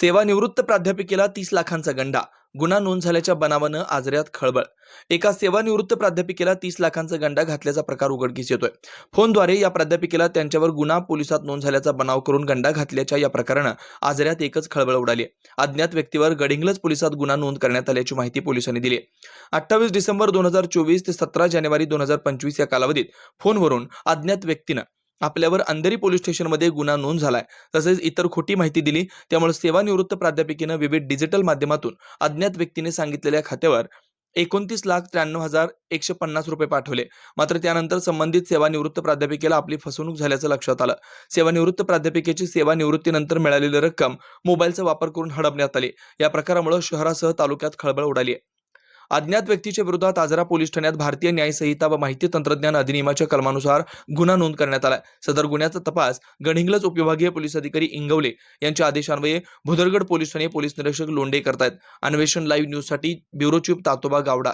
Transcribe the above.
सेवानिवृत्त प्राध्यापिकेला तीस लाखांचा गंडा. गुन्हा नोंद झाल्याच्या बनावानं आजऱ्यात खळबळ. एका सेवानिवृत्त प्राध्यापिकेला तीस लाखांचा गंडा घातल्याचा प्रकार उघडकीस येतोय. फोनद्वारे या प्राध्यापिकेला त्यांच्यावर गुन्हा पोलिसात नोंद झाल्याचा बनाव करून गंडा घातल्याच्या या प्रकरणं आजऱ्यात एकच खळबळ उडाली अज्ञात व्यक्तीवर गडिंग्लज पोलिसात गुन्हा नोंद करण्यात आल्याची माहिती पोलिसांनी दिली अठ्ठावीस डिसेंबर दोन हजार चोवीस ते सतरा जानेवारी दोन हजार पंचवीस या कालावधीत फोनवरून अज्ञात व्यक्तीनं आपल्यावर अंधेरी पोलीस स्टेशनमध्ये गुन्हा नोंद झालाय. तसेच इतर खोटी माहिती दिली त्यामुळे सेवानिवृत्त प्राध्यापिकेनं विविध डिजिटल माध्यमातून अज्ञात व्यक्तीने सांगितलेल्या खात्यावर एकोणतीस लाख त्र्याण्णव हजार एकशे पन्नास रुपये पाठवले. मात्र त्यानंतर संबंधित सेवानिवृत्त प्राध्यापिकेला आपली फसवणूक झाल्याचं लक्षात आलं. सेवानिवृत्त प्राध्यापिकेची सेवानिवृत्तीनंतर मिळालेली रक्कम मोबाईलचा वापर करून हडपण्यात आली. या प्रकारामुळे शहरासह तालुक्यात खळबळ उडाली आहे. अज्ञात व्यक्तीच्या विरोधात आजरा पोलीस ठाण्यात भारतीय न्याय संहिता व माहिती तंत्रज्ञान अधिनियमाच्या कलमानुसार गुन्हा नोंद करण्यात आलाय. सदर गुन्ह्याचा तपास गडिंग्लज उपविभागीय पोलीस अधिकारी इंगवले यांच्या आदेशान्वये भुदरगड पोलीस ठाणे पोलीस निरीक्षक लोंढे करतायत. अन्वेषण लाईव्ह न्यूजसाठी ब्युरो चीफ तातोबा गावडा.